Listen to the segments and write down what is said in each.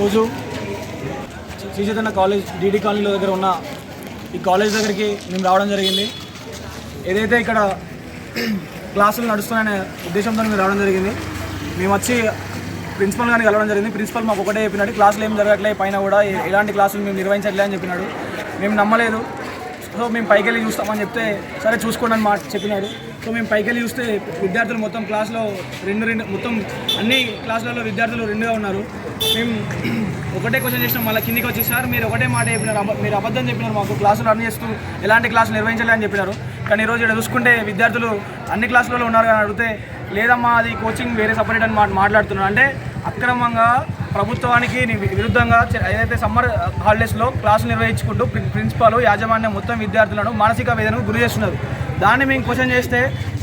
రోజు Sri Chaitanya college DD కాలనీలో దగ్గర ఉన్న ఈ కాలేజ్ దగ్గరికి మేము రావడం జరిగింది. ఏదైతే ఇక్కడ క్లాసులు నడుస్తున్నాయనే ఉద్దేశంతో మేము రావడం జరిగింది. మేము వచ్చి ప్రిన్సిపల్ గారిని కలవడం జరిగింది. ప్రిన్సిపల్ మాకు ఒకటే చెప్పినాడు క్లాసులు ఏం జరగట్లే పైన కూడా ఎలాంటి క్లాసులు మేము నిర్వహించట్లే అని చెప్పినాడు. మేము నమ్మలేదు. సో మేము పైకి వెళ్ళి చూస్తామని చెప్తే సరే చూసుకోండి అని మాట చెప్పినాడు. సో మేము పైకి వెళ్ళి చూస్తే విద్యార్థులు మొత్తం క్లాస్లో రెండు రెండు మొత్తం అన్ని క్లాసులలో విద్యార్థులు రెండుగా ఉన్నారు. మేము ఒకటే క్వశ్చన్ చేసినాం మళ్ళీ కిందికి వచ్చి సార్ మీరు ఒకటే మాట చెప్పినారు మీరు అబద్ధం చెప్పినారు మాకు క్లాసులు రన్ చేస్తూ ఎలాంటి క్లాసులు నిర్వహించలే అని చెప్పినారు. కానీ ఈరోజు ఇక్కడ చూసుకుంటే విద్యార్థులు అన్ని క్లాసులలో ఉన్నారు కానీ అడిగితే లేదమ్మా అది కోచింగ్ వేరే సపరేట్ అని మాట మాట్లాడుతున్నారు. అంటే అక్రమంగా ప్రభుత్వానికి విరుద్ధంగా ఏదైతే సమ్మర్ హాలిడేస్లో క్లాసులు నిర్వహించుకుంటూ ప్రిన్సిపాల్ యాజమాన్యం మొత్తం విద్యార్థులను మానసిక వేదనకు గురి చేస్తున్నారు. దాన్ని మేము క్వశ్చన్ చేస్తే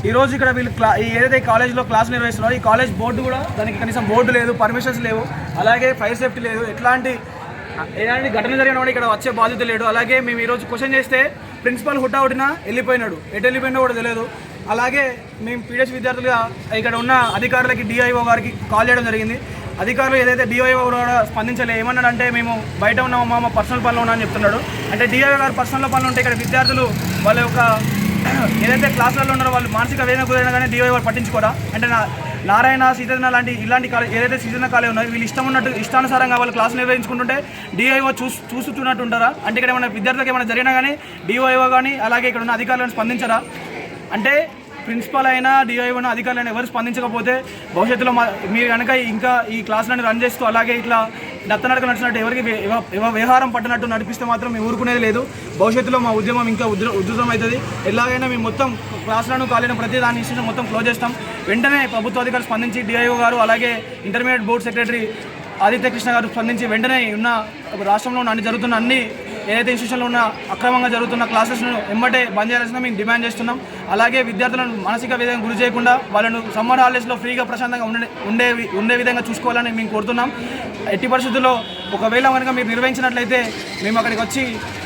ఈరోజు ఇక్కడ వీళ్ళు క్లా ఏదైతే కాలేజ్లో క్లాస్ నిర్వహిస్తున్నారో ఈ కాలేజ్ బోర్డు కూడా దానికి కనీసం బోర్డు లేదు పర్మిషన్స్ లేవు అలాగే ఫైర్ సేఫ్టీ లేదు ఎట్లాంటి ఎలాంటి ఘటన జరిగిన వాడు ఇక్కడ వచ్చే బాధ్యత లేడు అలాగే మేము ఈరోజు క్వశ్చన్ చేస్తే ప్రిన్సిపల్ హుటాహుటిన వెళ్ళిపోయినాడు. ఎటు వెళ్ళిపోయినా కూడా తెలియదు. అలాగే మేము పీడిఎస్ విద్యార్థులుగా ఇక్కడ ఉన్న అధికారులకి డిఐఓ గారికి కాల్ చేయడం జరిగింది. అధికారులు ఏదైతే డిఐఓ కూడా స్పందించలే ఏమన్నాడంటే మేము బయట ఉన్నామా మా పర్సనల్ పనులు ఉన్నా అని చెప్తున్నాడు. అంటే డిఐఓ గారు పర్సనల్ పనులు ఉంటే ఇక్కడ విద్యార్థులు వాళ్ళ యొక్క ఏదైతే క్లాసులలో ఉన్నారో వాళ్ళు మానసిక వేదన గురైనా కానీ డివై వాళ్ళు పట్టించుకోరా? అంటే నా నారాయణ సీతన లాంటి ఇలాంటి కాలేజ్ ఏదైతే సీజన్ కాలేజ్ ఉన్నాయో వీళ్ళు ఇష్టం ఉన్నట్టు ఇష్టానుసారంగా వాళ్ళు క్లాసులు నిర్వహించుకుంటుంటే డిఐఓ చూసి చూస్తున్నట్టు ఉంటారా అంటే ఇక్కడ ఏమైనా విద్యార్థులకు ఏమైనా జరిగినా కానీ డిఓఐఓ కానీ అలాగే ఇక్కడ ఉన్న అధికారులను స్పందించరా? అంటే ప్రిన్సిపల్ అయినా డిఐఓ అధికారులైనా అధికారులు అయినా ఎవరు స్పందించకపోతే భవిష్యత్తులో మా మీరు కనుక ఇంకా ఈ క్లాసులను రన్ చేస్తూ అలాగే ఇట్లా దత్తనడక నడిచినట్టు ఎవరికి వ్యవహారం పట్టినట్టు నడిపిస్తే మాత్రం మేము ఊరుకునేది లేదు. భవిష్యత్తులో మా ఉద్యమం ఇంకా ఉద్ర ఉధృతం అవుతుంది ఎలాగైనా మేము మొత్తం క్లాసులను కాలేజీని ప్రతి దాని ఇష్యూని మొత్తం క్లోజ్ చేస్తాం. వెంటనే ప్రభుత్వ అధికారులు స్పందించి డిఐఓ గారు అలాగే intermediate board secretary Aditya Krishna గారు స్పందించి వెంటనే ఉన్న రాష్ట్రంలో అన్ని జరుగుతున్న అన్ని ఏదైతే ఇన్స్టిట్యూషన్లో ఉన్న అక్రమంగా జరుగుతున్న క్లాసెస్ను ఎంబటే బంద్ చేయాల్సిన మేము డిమాండ్ చేస్తున్నాం. అలాగే విద్యార్థులను మానసిక విధంగా గురి చేయకుండా వాళ్ళను సమ్మర్ హాలిడేస్లో ఫ్రీగా ప్రశాంతంగా ఉండే ఉండే ఉండే విధంగా చూసుకోవాలని మేము కోరుతున్నాం. ఎట్టి పరిస్థితుల్లో ఒకవేళ కనుక మీరు నిర్వహించినట్లయితే మేము అక్కడికి వచ్చి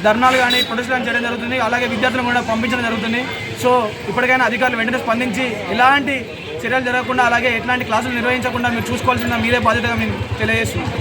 ధర్నాలు కానీ ప్రొటెస్ట్ చేయడం జరుగుతుంది. అలాగే విద్యార్థులను కూడా పంపించడం జరుగుతుంది. సో ఇప్పటికైనా అధికారులు వెంటనే స్పందించి ఇలాంటి చర్యలు జరగకుండా అలాగే ఎట్లాంటి క్లాసులు నిర్వహించకుండా మీరు చూసుకోవాల్సిన మీరే బాధ్యతగా మేము తెలియజేస్తున్నాం.